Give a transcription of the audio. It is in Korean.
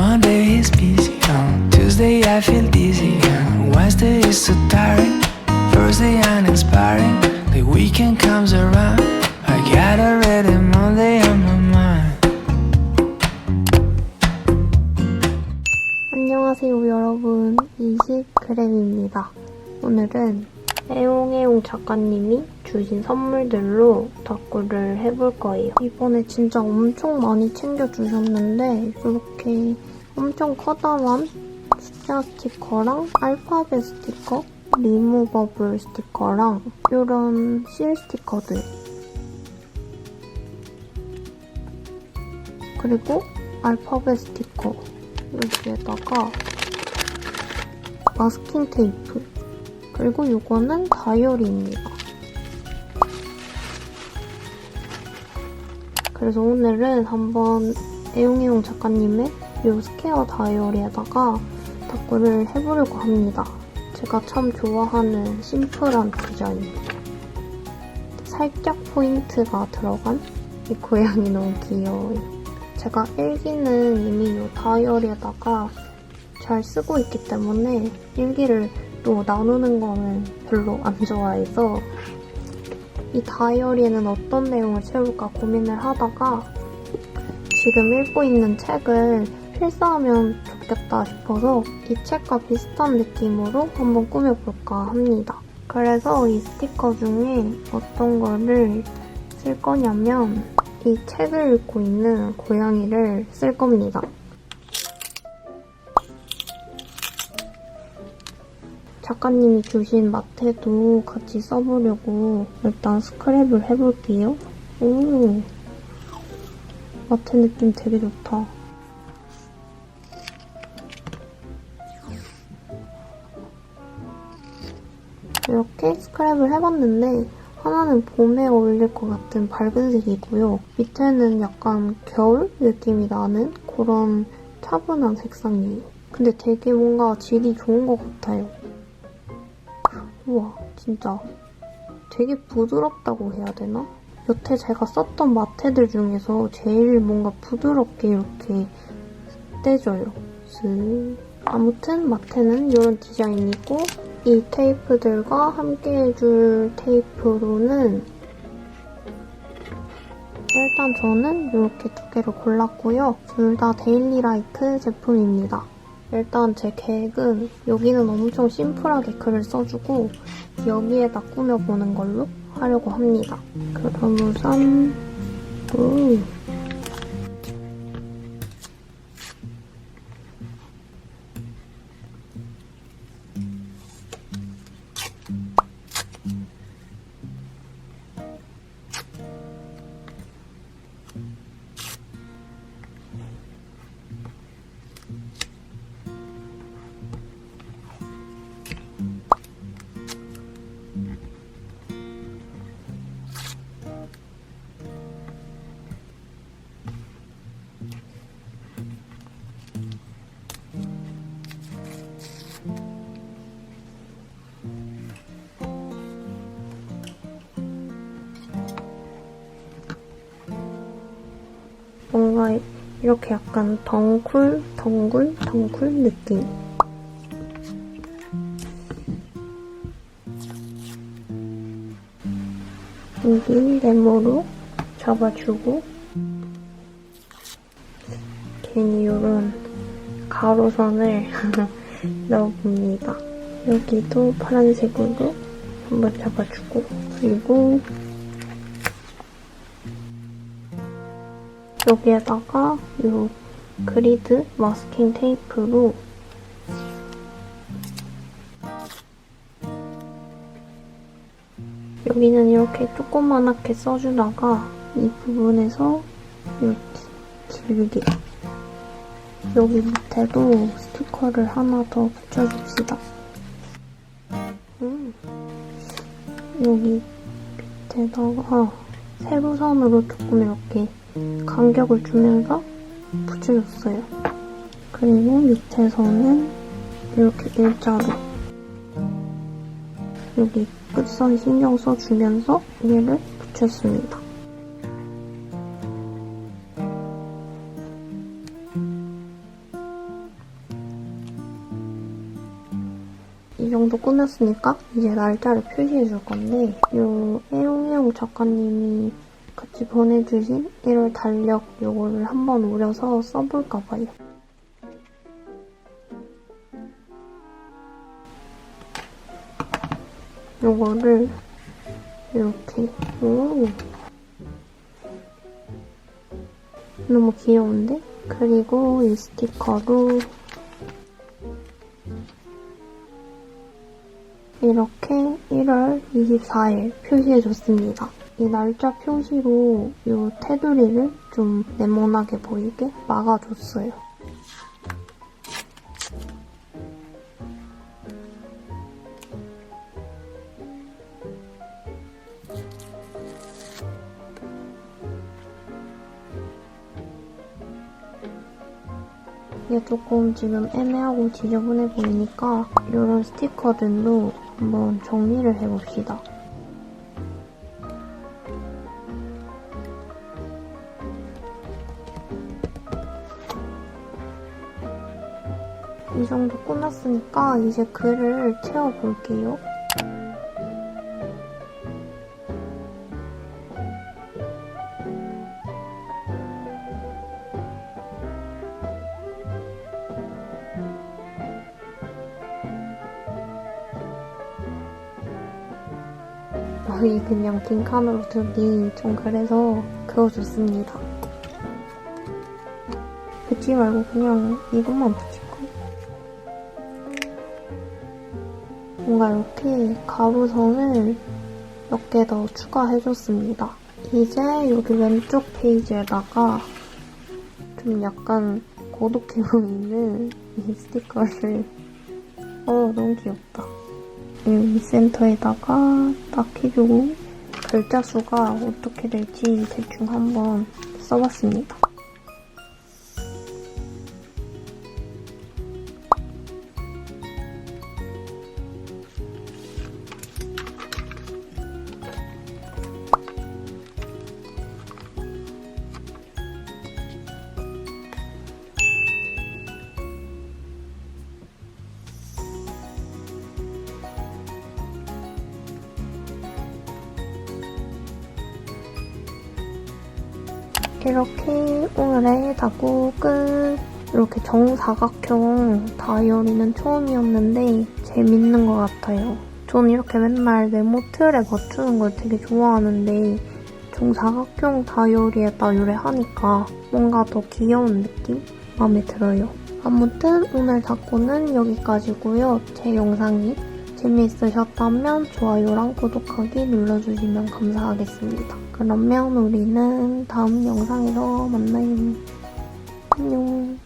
Monday is busy. On Tuesday I feel dizzy. On Wednesday is so tiring. Thursday uninspiring. The weekend comes around. I got already Monday on my mind. 안녕하세요 여러분 이식그램입니다 오늘은 애용애용 작가님이 주신 선물들로 덕구를 해볼 거예요 이번에 진짜 엄청 많이 챙겨주셨는데 이렇게 엄청 커다란 숫자 스티커랑 알파벳 스티커 리무버블 스티커랑 이런 실 스티커들 그리고 알파벳 스티커 여기에다가 마스킹 테이프 그리고 이거는 다이어리입니다. 그래서 오늘은 한번 애용애용 작가님의 이 스퀘어 다이어리에다가 덕구를 해보려고 합니다. 제가 참 좋아하는 심플한 디자인 살짝 포인트가 들어간 이 고양이 너무 귀여워요. 제가 일기는 이미 이 다이어리에다가 잘 쓰고 있기 때문에 일기를 또 나누는 거는 별로 안 좋아해서 이 다이어리에는 어떤 내용을 채울까 고민을 하다가 지금 읽고 있는 책을 필사하면 좋겠다 싶어서 이 책과 비슷한 느낌으로 한번 꾸며볼까 합니다. 그래서 이 스티커 중에 어떤 거를 쓸 거냐면 이 책을 읽고 있는 고양이를 쓸 겁니다. 작가님이 주신 마테도 같이 써보려고 일단 스크랩을 해볼게요. 오, 마테 느낌 되게 좋다. 이렇게 스크랩을 해봤는데 하나는 봄에 어울릴 것 같은 밝은 색이고요. 밑에는 약간 겨울 느낌이 나는 그런 차분한 색상이에요. 근데 되게 뭔가 질이 좋은 것 같아요. 우와, 진짜 되게 부드럽다고 해야 되나? 여태 제가 썼던 마테들 중에서 제일 뭔가 부드럽게 이렇게 떼져요. 쓱. 아무튼 마테는 이런 디자인이고 이 테이프들과 함께 해줄 테이프로는 일단 저는 이렇게 두 개를 골랐고요. 둘 다 데일리라이트 제품입니다. 일단 제 계획은 여기는 엄청 심플하게 글을 써주고 여기에다 꾸며보는 걸로 하려고 합니다. 그럼 우선 오. 이렇게 약간 덩굴, 덩굴, 덩굴 느낌. 여기 네모로 잡아주고 괜히 이런 가로선을 넣어봅니다. 여기도 파란색으로 한번 잡아주고 그리고 여기에다가 이 그리드 마스킹 테이프로 여기는 이렇게 조그만하게 써주다가 이 부분에서 이렇게 길게 여기 밑에도 스티커를 하나 더 붙여줍시다. 음. 여기 밑에다가 세로선으로 조금 이렇게 간격을 주면서 붙여줬어요. 그리고 밑에서는 이렇게 일자로 여기 끝선 신경 써주면서 얘를 붙였습니다. 이 정도 꾸몄으니까 이제 날짜를 표시해 줄 건데 요 애용애용 작가님이 같이 보내주신 1월 달력 요거를 한번 오려서 써볼까 봐요. 요거를 이렇게 오 너무 귀여운데? 그리고 이 스티커로 이렇게 1월 24일 표시해줬습니다. 이 날짜 표시로 이 테두리를 좀 네모나게 보이게 막아줬어요. 이게 조금 지금 애매하고 지저분해 보이니까 이런 스티커들로 한번 정리를 해봅시다. 이 정도 꾸몄으니까 이제 글을 채워볼게요. 여기 그냥 빈 칸으로 두기 좀 그래서 그어줬습니다. 붙지 말고 그냥 이것만 붙일 뭔가 이렇게 가로선을 몇 개 더 추가해줬습니다. 이제 여기 왼쪽 페이지에다가 좀 약간 고독해 보이는 이 스티커를 어 너무 귀엽다. 여기 센터에다가 딱 해주고 글자 수가 어떻게 될지 대충 한번 써봤습니다. 이렇게 오늘의 다구 끝. 이렇게 정사각형 다이어리는 처음이었는데 재밌는 것 같아요. 전 이렇게 맨날 네모 틀에 맞추는 걸 되게 좋아하는데 정사각형 다이어리에다 요리하니까 뭔가 더 귀여운 느낌? 마음에 들어요. 아무튼 오늘 다꾸는 여기까지고요. 제 영상이 재미있으셨다면 좋아요랑 구독하기 눌러주시면 감사하겠습니다. 그러면 우리는 다음 영상에서 만나요. 안녕.